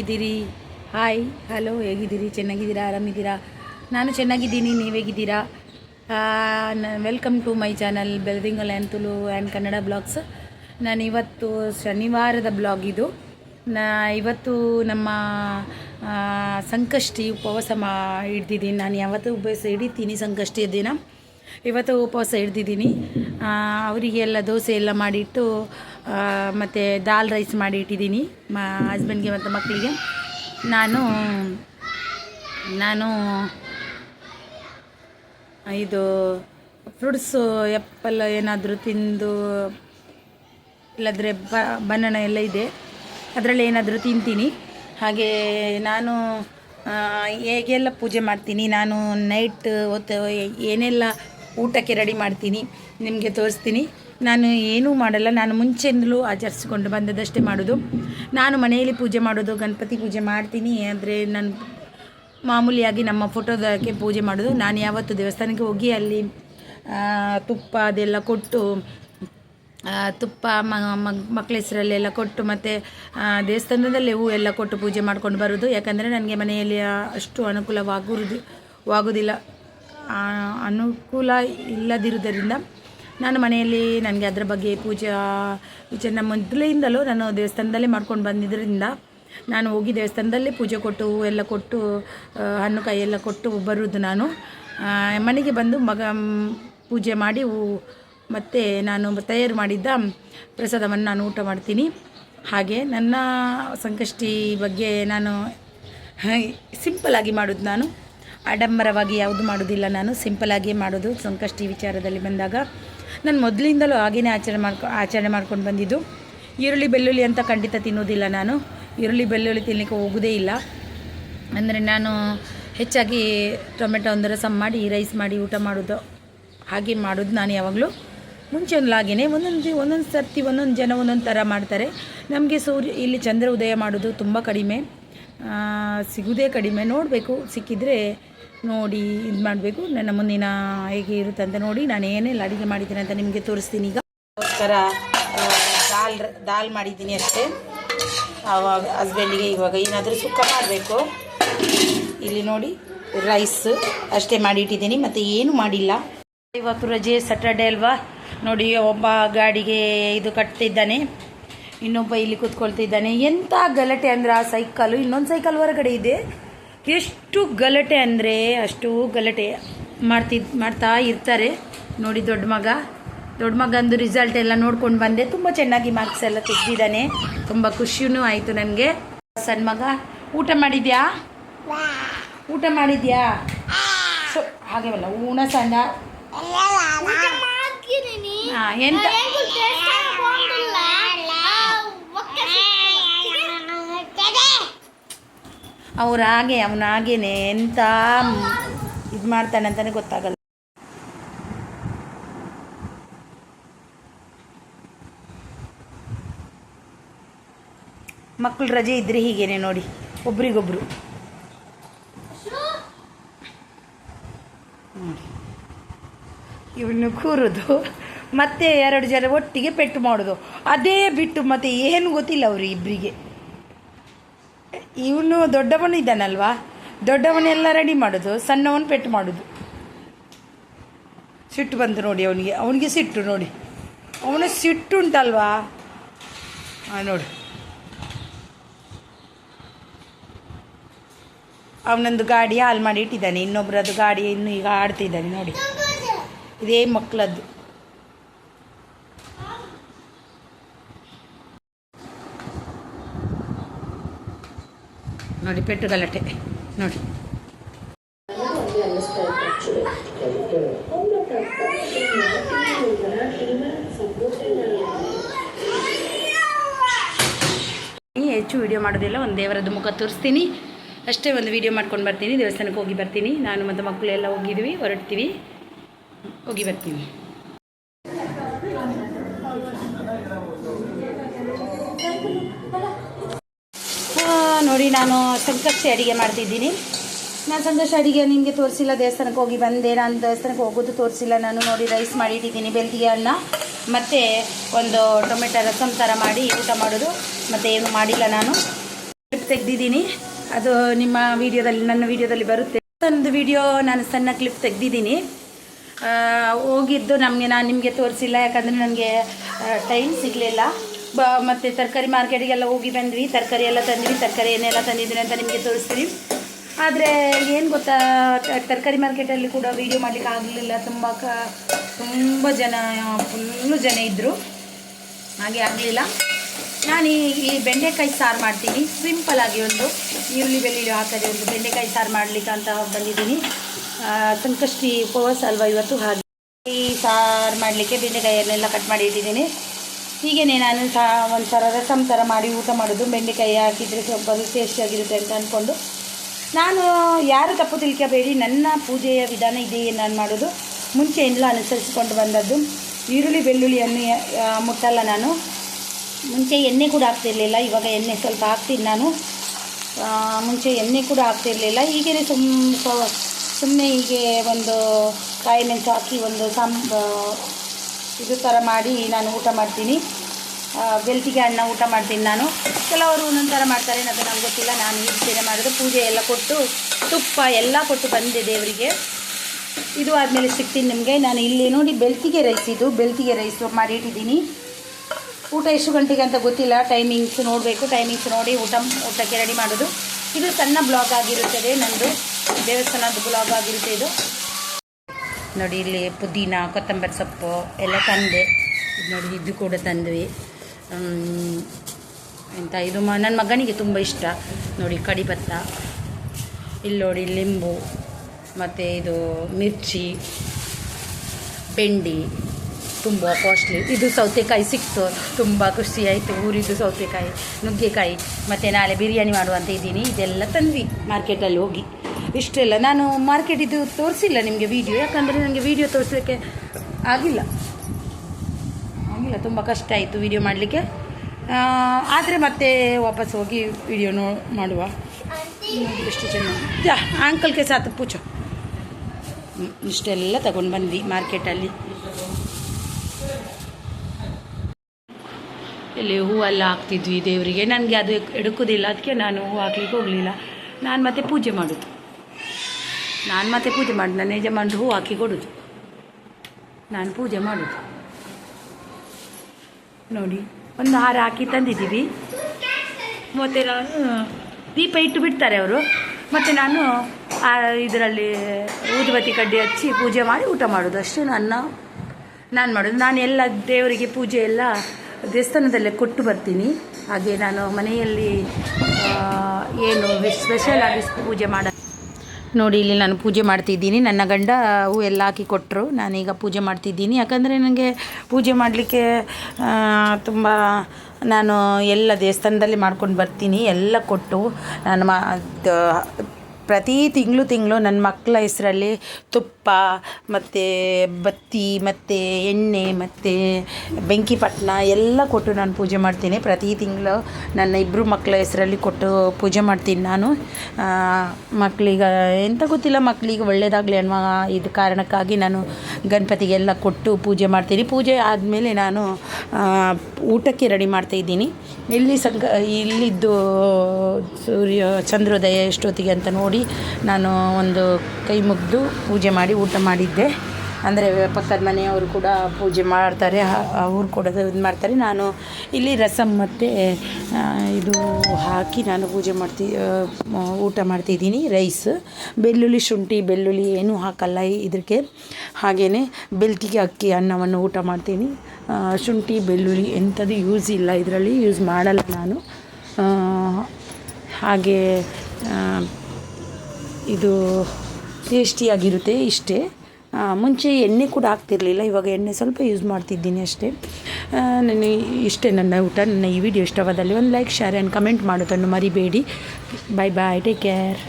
ಹೇಗಿದ್ದೀರಿ? Hi hello ಹೇಗಿದ್ದೀರಿ? ಚೆನ್ನಾಗಿದ್ದೀರಾ? ಆರಾಮಿದ್ದೀರಾ? ನಾನು ಚೆನ್ನಾಗಿದ್ದೀನಿ, ನೀವು ಹೇಗಿದ್ದೀರಾ? Welcome to my channel Beldingal and and Kannada blogs ನಾನು ಇವತ್ತು ಶನಿವಾರದ ಬ್ಲಾಗ್ ಇದು. ನಾ, ಇವತ್ತು ನಮ್ಮ ಸಂಕಷ್ಟಿ ಉಪವಾಸ ಮಾ ಹಿಡ್ದಿದ್ದೀನಿ ನಾನು ಯಾವತ್ತೂ ಉಪವಾಸ ಹಿಡಿತೀನಿ ಸಂಕಷ್ಟಿಯ ದಿನ. ಇವತ್ತು ಉಪವಾಸ ಹಿಡ್ದಿದ್ದೀನಿ. ಅವರಿಗೆಲ್ಲ ದೋಸೆ ಎಲ್ಲ ಮಾಡಿಟ್ಟು ಮತ್ತು ದಾಲ್ ರೈಸ್ ಮಾಡಿ ಇಟ್ಟಿದ್ದೀನಿ ಮ ಹಸ್ಬೆಂಡ್ಗೆ ಮತ್ತು ಮಕ್ಕಳಿಗೆ. ನಾನು ನಾನು, ಇದು ಫ್ರೂಟ್ಸು, ಎಪ್ಪಲ್ ಏನಾದರೂ ತಿಂದು, ಇಲ್ಲದ್ರೆ ಬ, ಬನಾನ ಎಲ್ಲ ಇದೆ. ಅದರಲ್ಲಿ ಏನಾದರೂ ತಿಂತೀನಿ. ಹಾಗೆ ನಾನು ಹೇಗೆಲ್ಲ ಪೂಜೆ ಮಾಡ್ತೀನಿ? ನಾನು ನೈಟ್ ಹೊತ್ತು ಏನೆಲ್ಲ ಊಟಕ್ಕೆ ರೆಡಿ ಮಾಡ್ತೀನಿ? ನಿಮಗೆ ತೋರಿಸ್ತೀನಿ. ನಾನು ಏನೂ ಮಾಡಲ್ಲ. ನಾನು ಮುಂಚೆಯಿಂದಲೂ ಆಚರಿಸಿಕೊಂಡು ಬಂದದಷ್ಟೇ ಮಾಡೋದು. ನಾನು ಮನೆಯಲ್ಲಿ ಪೂಜೆ ಮಾಡೋದು, ಗಣಪತಿ ಪೂಜೆ ಮಾಡ್ತೀನಿ. ಆದರೆ ನಾನು ಮಾಮೂಲಿಯಾಗಿ ನಮ್ಮ ಫೋಟೋದಕ್ಕೆ ಪೂಜೆ ಮಾಡೋದು. ನಾನು ಯಾವತ್ತು ದೇವಸ್ಥಾನಕ್ಕೆ ಹೋಗಿ ಅಲ್ಲಿ ತುಪ್ಪ ಅದೆಲ್ಲ ಕೊಟ್ಟು ತುಪ್ಪ ಮಕ್ಕಳ ಹೆಸರಲ್ಲೆಲ್ಲ ಕೊಟ್ಟು ಮತ್ತು ದೇವಸ್ಥಾನದಲ್ಲೇ ಹೂ ಎಲ್ಲ ಕೊಟ್ಟು ಪೂಜೆ ಮಾಡ್ಕೊಂಡು ಬರೋದು. ಯಾಕಂದರೆ ನನಗೆ ಮನೆಯಲ್ಲಿ ಅಷ್ಟು ಅನುಕೂಲವಾಗುವುದು ಆಗೋದಿಲ್ಲ ಅನುಕೂಲ ಇಲ್ಲದಿರುವುದರಿಂದ ನಾನು ಮನೆಯಲ್ಲಿ ನನಗೆ ಅದರ ಬಗ್ಗೆ ಪೂಜಾ ವಿಚಾರ ಮೊದಲಿಂದಲೂ ನಾನು ದೇವಸ್ಥಾನದಲ್ಲೇ ಮಾಡ್ಕೊಂಡು ಬಂದಿದ್ದರಿಂದ ನಾನು ಹೋಗಿ ದೇವಸ್ಥಾನದಲ್ಲೇ ಪೂಜೆ ಕೊಟ್ಟು ಎಲ್ಲ ಕೊಟ್ಟು ಹಣ್ಣು ಕಾಯಿ ಎಲ್ಲ ಕೊಟ್ಟು ಬರುವುದು ನಾನು. ಮನೆಗೆ ಬಂದು ಮಗ ಪೂಜೆ ಮಾಡಿ ಮತ್ತು ನಾನು ತಯಾರು ಮಾಡಿದ್ದ ಪ್ರಸಾದವನ್ನು ನಾನು ಊಟ ಮಾಡ್ತೀನಿ. ಹಾಗೆ ನನ್ನ ಸಂಕಷ್ಟಿ ಬಗ್ಗೆ ನಾನು ಸಿಂಪಲಾಗಿ ಮಾಡೋದು ನಾನು. ಆಡಂಬರವಾಗಿ ಯಾವುದು ಮಾಡೋದಿಲ್ಲ ನಾನು. ಸಿಂಪಲಾಗಿಯೇ ಮಾಡೋದು ಸಂಕಷ್ಟಿ ವಿಚಾರದಲ್ಲಿ ಬಂದಾಗ. ನಾನು ಮೊದಲಿಂದಲೂ ಹಾಗೇ ಆಚರಣೆ ಮಾಡ್ಕೊ, ಆಚರಣೆ ಮಾಡ್ಕೊಂಡು ಬಂದಿದ್ದು. ಈರುಳ್ಳಿ ಬೆಳ್ಳುಳ್ಳಿ ಅಂತ ಖಂಡಿತ ತಿನ್ನೋದಿಲ್ಲ ನಾನು. ಈರುಳ್ಳಿ ಬೆಳ್ಳುಳ್ಳಿ ತಿನ್ನಲಿಕ್ಕೆ ಹೋಗೋದೇ ಇಲ್ಲ. ಅಂದರೆ ನಾನು ಹೆಚ್ಚಾಗಿ ಟೊಮೆಟೊ ಒಂದು ರಸಮ್ ಮಾಡಿ, ರೈಸ್ ಮಾಡಿ, ಊಟ ಮಾಡೋದು. ಹಾಗೆ ಮಾಡೋದು ನಾನು ಯಾವಾಗಲೂ. ಮುಂಚೆ ಹಾಗೇನೆ, ಒಂದೊಂದು ಒಂದೊಂದು ಸರ್ತಿ ಒಂದೊಂದು ಜನ ಒಂದೊಂದು ಥರ ಮಾಡ್ತಾರೆ. ನಮಗೆ ಸೂರ್ಯ, ಇಲ್ಲಿ ಚಂದ್ರ ಉದಯ ಮಾಡೋದು ತುಂಬ ಕಡಿಮೆ. ಸಿಗೋದೇ ಕಡಿಮೆ. ನೋಡಬೇಕು, ಸಿಕ್ಕಿದರೆ ನೋಡಿ ಇದು ಮಾಡಬೇಕು. ನನ್ನ ಮುಂದಿನ ಹೇಗೆ ಇರುತ್ತೆ ಅಂತ ನೋಡಿ ನಾನು ಏನೆಲ್ಲ ಅಡುಗೆ ಮಾಡಿದ್ದೀನಿ ಅಂತ ನಿಮಗೆ ತೋರಿಸ್ತೀನಿ ಈಗ. ಅದಕ್ಕೋಸ್ಕರ ದಾಲ್ ದಾಲ್ ಮಾಡಿದ್ದೀನಿ ಅಷ್ಟೇ. ಆವಾಗ ಹಸ್ಬೆಂಡಿಗೆ ಇವಾಗ ಏನಾದರೂ ಸುಕ್ಕ ಮಾಡಬೇಕು. ಇಲ್ಲಿ ನೋಡಿ ರೈಸ್ ಅಷ್ಟೇ ಮಾಡಿ ಇಟ್ಟಿದ್ದೀನಿ ಮತ್ತು ಏನು ಮಾಡಿಲ್ಲ. ಇವತ್ತು ರಜೆ ಸ್ಯಾಟರ್ಡೆ ಅಲ್ವಾ? ನೋಡಿ, ಒಬ್ಬ ಗಾಡಿಗೆ ಇದು ಕಟ್ತಿದ್ದಾನೆ. ಇನ್ನೊಬ್ಬ ಇಲ್ಲಿ ಕೂತ್ಕೊಳ್ತಿದ್ದಾನೆ. ಎಂಥ ಗಲಾಟೆ ಅಂದರೆ ಆ ಸೈಕಲ್ ಇನ್ನೊಂದು ಸೈಕಲ್ ಹೊರಗಡೆ ಇದೆ. ಎಷ್ಟು ಗಲಾಟೆ ಅಂದರೆ ಅಷ್ಟು ಗಲಾಟೆ ಮಾಡ್ತಿದ್ ಮಾಡ್ತಾ ಇರ್ತಾರೆ. ನೋಡಿ ದೊಡ್ಡ ಮಗ. ದೊಡ್ಡ ಮಗಂದು ರಿಸಲ್ಟ್ ಎಲ್ಲ ನೋಡ್ಕೊಂಡು ಬಂದೆ. ತುಂಬ ಚೆನ್ನಾಗಿ ಮಾರ್ಕ್ಸ್ ಎಲ್ಲ ತೆಗ್ದಿದ್ದಾನೆ. ತುಂಬ ಖುಷಿಯೂ ಆಯಿತು ನನಗೆ. ಸಣ್ಣ ಮಗ ಊಟ ಮಾಡಿದ್ಯಾ? ಊಟ ಮಾಡಿದ್ಯಾ? ಸೊ ಹಾಗೆ ಬಲ್ಲ ಊಣ ಸಣ್ಣ. ಹಾ, ಎಂತ? ಅವ್ರು ಹಾಗೆ, ಅವನ ಹಾಗೇನೆ ಎಂತ ಇದು ಮಾಡ್ತಾನೆ ಅಂತಾನೆ ಗೊತ್ತಾಗಲ್ಲ. ಮಕ್ಕಳು ರಜೆ ಇದ್ರೆ ಹೀಗೇನೆ ನೋಡಿ, ಒಬ್ರಿಗೊಬ್ರು. ನೋಡಿ. ಇವನು ಕೂರೋದು, ಮತ್ತೆ ಎರಡು ಜನ ಒಟ್ಟಿಗೆ ಪೆಟ್ಟು ಮಾಡೋದು. ಅದೇ ಬಿಟ್ಟು ಮತ್ತೆ ಏನು ಗೊತ್ತಿಲ್ಲ ಅವರು ಇಬ್ಬರಿಗೆ ಇವನು ದೊಡ್ಡವನು ಇದ್ದಾನಲ್ವಾ? ದೊಡ್ಡವನೆಲ್ಲ ರೆಡಿ ಮಾಡೋದು, ಸಣ್ಣವನು ಪೆಟ್ಟು ಮಾಡೋದು. ಸಿಟ್ಟು ಬಂತು ನೋಡಿ ಅವನಿಗೆ ಅವನಿಗೆ ಸಿಟ್ಟು ನೋಡಿ. ಅವನು ಸಿಟ್ಟು ಉಂಟಲ್ವಾ? ಹಾಂ ನೋಡಿ. ಅವನೊಂದು ಗಾಡಿ ಹಾಲು ಮಾಡಿ ಇಟ್ಟಿದ್ದಾನೆ ಇನ್ನೊಬ್ಬರದು ಗಾಡಿ ಇನ್ನು ಈಗ ಆಡ್ತಿದ್ದಾನೆ ನೋಡಿ. ಇದೇ ಮಕ್ಕಳದ್ದು. ನೋಡಿ, ಪೆಟ್ಟು ಗಲಾಟೆ. ನೋಡಿ. ಹೆಚ್ಚು ವಿಡಿಯೋ ಮಾಡೋದಿಲ್ಲ ಒಂದು ದೇವರದ್ದು ಮುಖ ತೋರಿಸ್ತೀನಿ. ಅಷ್ಟೇ ಒಂದು ವಿಡಿಯೋ ಮಾಡ್ಕೊಂಡು ಬರ್ತೀನಿ, ದೇವಸ್ಥಾನಕ್ಕೆ ಹೋಗಿ ಬರ್ತೀನಿ. ನಾನು ಮತ್ತು ಮಕ್ಕಳೆಲ್ಲ ಹೋಗಿದ್ವಿ, ಹೊರಡ್ತೀವಿ. ಹೋಗಿ ಬರ್ತೀನಿ ಆ, ನೋಡಿ ನಾನು ಸಂಕಷ್ಟಿ ಅಡುಗೆ ಮಾಡ್ತಿದ್ದೀನಿ. ನಾನು ಸಂಕಷ್ಟ ಅಡುಗೆ ನಿಮಗೆ ತೋರಿಸಿಲ್ಲ, ದೇವಸ್ಥಾನಕ್ಕೆ ಹೋಗಿ ಬಂದೆ. ನಾನು ದೇವಸ್ಥಾನಕ್ಕೆ ಹೋಗೋದು ತೋರಿಸಿಲ್ಲ. ನಾನು ನೋಡಿ ರೈಸ್ ಮಾಡಿಟ್ಟಿದ್ದೀನಿ ಬೆಳ್ತಿಗೆ ಅನ್ನ. ಮತ್ತು ಒಂದು ಟೊಮೆಟೊ ರಸಮ್ ಥರ ಮಾಡಿ ಊಟ ಮಾಡೋದು. ಮತ್ತು ಏನು ಮಾಡಿಲ್ಲ ನಾನು. ಕ್ಲಿಪ್ ತೆಗೆದಿದ್ದೀನಿ. ಅದು ನಿಮ್ಮ ವಿಡಿಯೋದಲ್ಲಿ, ನನ್ನ ವಿಡಿಯೋದಲ್ಲಿ ಬರುತ್ತೆ. ಒಂದು ವಿಡಿಯೋ ನಾನು ಸಣ್ಣ ಕ್ಲಿಪ್ ತೆಗೆದಿದ್ದೀನಿ. ಹೋಗಿದ್ದು ನಮಗೆ ನಾನು ನಿಮಗೆ ತೋರಿಸಿಲ್ಲ. ಯಾಕಂದರೆ ನನಗೆ ಟೈಮ್ ಸಿಗಲಿಲ್ಲ. ಬ, ಮತ್ತು ತರಕಾರಿ ಮಾರ್ಕೆಟಿಗೆಲ್ಲ ಹೋಗಿ ಬಂದ್ವಿ. ತರಕಾರಿ ಎಲ್ಲ ತಂದ್ವಿ. ತರಕಾರಿ ಏನೆಲ್ಲ ತಂದಿದ್ದೀನಿ ಅಂತ ನಿಮಗೆ ತೋರಿಸ್ತೀನಿ. ಆದರೆ ಏನು ಗೊತ್ತಾ, ತರಕಾರಿ ಮಾರ್ಕೆಟಲ್ಲಿ ಕೂಡ ವೀಡಿಯೋ ಮಾಡಲಿಕ್ಕೆ ಆಗಲಿಲ್ಲ. ತುಂಬ ಕ, ತುಂಬ ಜನ ಫುಲ್ಲು ಜನ ಇದ್ದರು ಹಾಗೆ ಆಗಲಿಲ್ಲ. ನಾನು ಈ ಬೆಂಡೆಕಾಯಿ ಸಾರು ಮಾಡ್ತೀನಿ. ಸಿಂಪಲ್ ಆಗಿ ಒಂದು ಈರುಳ್ಳಿ, ಬೆಳ್ಳುಳ್ಳಿ ಹಾಕದೆ ಒಂದು ಬೆಂಡೆಕಾಯಿ ಸಾರು ಮಾಡಲಿಕ್ಕೆ ಅಂತ ಬಂದಿದ್ದೀನಿ. ಸಂಕಷ್ಟಿ ಉಪವಾಸ ಅಲ್ವಾ ಇವತ್ತು? ಹಾಗೆ ಈ ಸಾರು ಮಾಡಲಿಕ್ಕೆ ಬೆಂಡೆಕಾಯಿಯನ್ನೆಲ್ಲ ಕಟ್ ಮಾಡಿ ಇಟ್ಟಿದ್ದೀನಿ. ಹೀಗೇನೆ ನಾನು ಸಹ ಒಂಥರ ರಸಮ್ ಥರ ಮಾಡಿ ಊಟ ಮಾಡೋದು, ಬೆಂಡೆಕಾಯಿ ಹಾಕಿದರೆ ಸ್ವಲ್ಪ ಟೇಸ್ಟಿಯಾಗಿರುತ್ತೆ ಅಂತ ಅಂದ್ಕೊಂಡು ನಾನು ಯಾರು ತಪ್ಪು ತಿಳ್ಕೋಬೇಡಿ, ನನ್ನ ಪೂಜೆಯ ವಿಧಾನ ಇದೆಯೇ ನಾನು ಮಾಡೋದು. ಮುಂಚೆಯಿಂದಲೂ ಅನುಸರಿಸಿಕೊಂಡು ಬಂದದ್ದು ಈರುಳ್ಳಿ ಬೆಳ್ಳುಳ್ಳಿಯನ್ನು ಮುಟ್ಟಲ್ಲ ನಾನು. ಮುಂಚೆ ಎಣ್ಣೆ ಕೂಡ ಹಾಕ್ತಿರ್ಲಿಲ್ಲ ಇವಾಗ ಎಣ್ಣೆ ಸ್ವಲ್ಪ ಹಾಕ್ತೀನಿ ನಾನು. ಮುಂಚೆ ಎಣ್ಣೆ ಕೂಡ ಹಾಕ್ತಿರ್ಲಿಲ್ಲ ಹೀಗೇ ಸುಮ್ ಸುಮ್ಮನೆ ಹೀಗೆ ಒಂದು ಕಾಯಿ ಮೆಣಸು ಹಾಕಿ ಒಂದು ಸಾಂಬ ಇದು ಥರ ಮಾಡಿ ನಾನು ಊಟ ಮಾಡ್ತೀನಿ. ಬೆಳ್ತಿಗೆ ಅನ್ನ ಊಟ ಮಾಡ್ತೀನಿ ನಾನು. ಕೆಲವರು ಒಂದೊಂದು ಥರ ಮಾಡ್ತಾರೆ ಅದು ನಮ್ಗೆ ಗೊತ್ತಿಲ್ಲ. ನಾನು ಈ ಸೇನೆ ಮಾಡಿದ್ರೆ ಪೂಜೆ ಎಲ್ಲ ಕೊಟ್ಟು, ತುಪ್ಪ ಎಲ್ಲ ಕೊಟ್ಟು ಬಂದೆ ದೇವರಿಗೆ. ಇದು ಆದಮೇಲೆ ಸಿಗ್ತೀನಿ ನಿಮಗೆ. ನಾನು ಇಲ್ಲಿ ನೋಡಿ ಬೆಳ್ತಿಗೆ ರೈಸ್ ಇದು. ಬೆಳ್ತಿಗೆ ರೈಸ್ ಮಾಡಿ ಇಟ್ಟಿದ್ದೀನಿ. ಊಟ ಎಷ್ಟು ಗಂಟೆಗೆ ಅಂತ ಗೊತ್ತಿಲ್ಲ. ಟೈಮಿಂಗ್ಸ್ ನೋಡಬೇಕು. ಟೈಮಿಂಗ್ಸ್ ನೋಡಿ ಊಟ, ಊಟಕ್ಕೆ ರೆಡಿ ಮಾಡೋದು. ಇದು ಸಣ್ಣ ಬ್ಲಾಗ್ ಆಗಿರುತ್ತದೆ ನಂದು ದೇವಸ್ಥಾನದ ಬ್ಲಾಗ್ ಆಗಿರುತ್ತೆ ಇದು. ನೋಡಿ ಇಲ್ಲಿ ಪುದೀನ, ಕೊತ್ತಂಬರಿ ಸೊಪ್ಪು ಎಲ್ಲ ತಂದೆ. ನೋಡಿ ಇದು ಕೂಡ ತಂದ್ವಿ. ಎಂತ, ಇದು ಮ ನನ್ನ ಮಗನಿಗೆ ತುಂಬ ಇಷ್ಟ. ನೋಡಿ ಕಡಿಭತ್ತ ಇಲ್ಲಿ ನೋಡಿ ಲಿಂಬು, ಮತ್ತು ಇದು ಮಿರ್ಚಿ, ಬೆಂಡಿ. ತುಂಬ ಕಾಸ್ಟ್ಲಿ ಇದು ಸೌತೆಕಾಯಿ ಸಿಕ್ತು. ತುಂಬ ಖುಷಿ ಆಯಿತು. ಊರಿದ್ದು ಸೌತೆಕಾಯಿ, ನುಗ್ಗೆಕಾಯಿ. ಮತ್ತು ನಾಳೆ ಬಿರಿಯಾನಿ ಮಾಡುವಂತ ಇದ್ದೀನಿ. ಇದೆಲ್ಲ ತಂದ್ವಿ. ಮಾರ್ಕೆಟಲ್ಲಿ ಹೋಗಿ. ಇಷ್ಟೆಲ್ಲ ನಾನು ಮಾರ್ಕೆಟ್ ಇದು ತೋರಿಸಿಲ್ಲ ನಿಮಗೆ ವೀಡಿಯೋ ಯಾಕಂದರೆ ನನಗೆ ವೀಡಿಯೋ ತೋರಿಸೋಕ್ಕೆ ಆಗಿಲ್ಲ. ಆಗಿಲ್ಲ, ತುಂಬ ಕಷ್ಟ ಆಯಿತು ವೀಡಿಯೋ ಮಾಡಲಿಕ್ಕೆ. ಆದರೆ ಮತ್ತೆ ವಾಪಸ್ ಹೋಗಿ ವಿಡಿಯೋ ನೋ, ಮಾಡುವ. ಎಷ್ಟು ಚೆನ್ನಾಗಿ ಯಾ ಅಂಕಲ್ಗೆ ಸಾತ್ ಪೂಜ. ಇಷ್ಟೆಲ್ಲ ತಗೊಂಡು ಬಂದ್ವಿ ಮಾರ್ಕೆಟಲ್ಲಿ ಇಲ್ಲಿ ಹೂವೆಲ್ಲ ಹಾಕ್ತಿದ್ವಿ ದೇವರಿಗೆ. ನನಗೆ ಅದು ಎಡುಕೋದಿಲ್ಲ. ಅದಕ್ಕೆ ನಾನು ಹೂವು ಹಾಕ್ಲಿಕ್ಕೆ ಹೋಗಲಿಲ್ಲ. ನಾನು ಮತ್ತೆ ಪೂಜೆ ಮಾಡೋದು. ನಾನು ಮತ್ತೆ ಪೂಜೆ ಮಾಡಿ, ನನ್ನ ಯಜಮಾನ್ರು ಹೂ ಹಾಕಿ ಕೊಡೋದು. ನಾನು ಪೂಜೆ ಮಾಡೋದು. ನೋಡಿ, ಒಂದು ಹಾರ ಹಾಕಿ ತಂದಿದ್ದೀವಿ. ಮತ್ತೆ ನಾನು, ದೀಪ ಇಟ್ಟು ಬಿಡ್ತಾರೆ ಅವರು. ಮತ್ತು ನಾನು, ಆ, ಇದರಲ್ಲಿ ಊದುಬತ್ತಿ ಕಡ್ಡಿ ಹಚ್ಚಿ ಪೂಜೆ ಮಾಡಿ ಊಟ ಮಾಡೋದು. ಅಷ್ಟೇ ನನ್ನ, ನಾನು ಮಾಡೋದು. ನಾನು ಎಲ್ಲ ದೇವರಿಗೆ ಪೂಜೆ ಎಲ್ಲ ದೇವಸ್ಥಾನದಲ್ಲೇ ಕೊಟ್ಟು ಬರ್ತೀನಿ. ಹಾಗೆ ನಾನು ಮನೆಯಲ್ಲಿ ಏನು ಸ್ಪೆಷಲ್ ಆಗಿ ಪೂಜೆ ಮಾಡ ನೋಡಿ, ಇಲ್ಲಿ ನಾನು ಪೂಜೆ ಮಾಡ್ತಿದ್ದೀನಿ. ನನ್ನ ಗಂಡ ಹೂ ಎಲ್ಲ ಹಾಕಿ ಕೊಟ್ಟರು ನಾನೀಗ ಪೂಜೆ ಮಾಡ್ತಿದ್ದೀನಿ. ಯಾಕಂದರೆ ನನಗೆ ಪೂಜೆ ಮಾಡಲಿಕ್ಕೆ ತುಂಬ ನಾನು ಎಲ್ಲ ದೇವಸ್ಥಾನದಲ್ಲಿ ಮಾಡ್ಕೊಂಡು ಬರ್ತೀನಿ. ಎಲ್ಲ ಕೊಟ್ಟು ನಾನು ಮಾ ಪ್ರತಿ ತಿಂಗಳು ತಿಂಗಳು ನನ್ನ ಮಕ್ಕಳ ಹೆಸರಲ್ಲಿ ತುಪ್ಪ, ಮತ್ತು ಬತ್ತಿ, ಮತ್ತು ಎಣ್ಣೆ, ಮತ್ತು ಬೆಂಕಿ ಪಟ್ಟಣ ಎಲ್ಲ ಕೊಟ್ಟು ನಾನು ಪೂಜೆ ಮಾಡ್ತೀನಿ. ಪ್ರತಿ ತಿಂಗಳು ನನ್ನ ಇಬ್ಬರು ಮಕ್ಕಳ ಹೆಸರಲ್ಲಿ ಕೊಟ್ಟು ಪೂಜೆ ಮಾಡ್ತೀನಿ ನಾನು. ಮಕ್ಕಳಿಗೆ ಎಂತ ಗೊತ್ತಿಲ್ಲ ಮಕ್ಕಳಿಗೆ ಒಳ್ಳೆಯದಾಗಲಿ ಅನ್ನುವ ಇದು ಕಾರಣಕ್ಕಾಗಿ ನಾನು ಗಣಪತಿಗೆಲ್ಲ ಕೊಟ್ಟು ಪೂಜೆ ಮಾಡ್ತೀನಿ. ಪೂಜೆ ಆದಮೇಲೆ ನಾನು ಊಟಕ್ಕೆ ರೆಡಿ ಮಾಡ್ತಾಯಿದ್ದೀನಿ ಇಲ್ಲಿ ಸಂಗ, ಇಲ್ಲಿದ್ದು ಸೂರ್ಯ, ಚಂದ್ರೋದಯ ಎಷ್ಟೊತ್ತಿಗೆ ಅಂತ ನೋಡಿ ನಾನು ಒಂದು ಕೈ ಮುಗಿದು ಪೂಜೆ ಮಾಡಿ ಊಟ ಮಾಡಿದ್ದೆ. ಅಂದರೆ ಪಕ್ಕದ ಮನೆಯವರು ಕೂಡ ಪೂಜೆ ಮಾಡ್ತಾರೆ ಅವ್ರು ಕೂಡ ಇದು ಮಾಡ್ತಾರೆ. ನಾನು ಇಲ್ಲಿ ರಸಮ್ ಮತ್ತು ಇದು ಹಾಕಿ ನಾನು ಪೂಜೆ ಮಾಡ್ತಿ ಊಟ ಮಾಡ್ತಿದ್ದೀನಿ. ರೈಸ್, ಬೆಳ್ಳುಳ್ಳಿ ಶುಂಠಿ, ಬೆಳ್ಳುಳ್ಳಿ ಏನೂ ಹಾಕಲ್ಲ ಇದಕ್ಕೆ ಹಾಗೆಯೇ ಬೆಳ್ತಿಗೆ ಅಕ್ಕಿ, ಅನ್ನವನ್ನು ಊಟ ಮಾಡ್ತೀನಿ. ಶುಂಠಿ, ಬೆಳ್ಳುಳ್ಳಿ ಎಂಥದ್ದು ಯೂಸ್ ಇಲ್ಲ ಇದರಲ್ಲಿ ಯೂಸ್ ಮಾಡಲ್ಲ ನಾನು. ಹಾಗೆ ಇದು ಟೇಸ್ಟಿಯಾಗಿರುತ್ತೆ ಇಷ್ಟೇ. ಮುಂಚೆ ಎಣ್ಣೆ ಕೂಡ ಹಾಕ್ತಿರ್ಲಿಲ್ಲ, ಇವಾಗ ಎಣ್ಣೆ ಸ್ವಲ್ಪ ಯೂಸ್ ಮಾಡ್ತಿದ್ದೀನಿ ಅಷ್ಟೇ. ನನಗೆ ಇಷ್ಟೇ ನನ್ನ ಊಟ, ನನ್ನ ಈ ವಿಡಿಯೋ ಇಷ್ಟವಾದಲ್ಲಿ ಒಂದು ಲೈಕ್ ಶೇರ್ ಆ್ಯಂಡ್ ಕಮೆಂಟ್ ಮಾಡೋದನ್ನು ಮರಿಬೇಡಿ. ಬಾಯ್ ಬಾಯ್ ಟೇಕ್ ಕೇರ್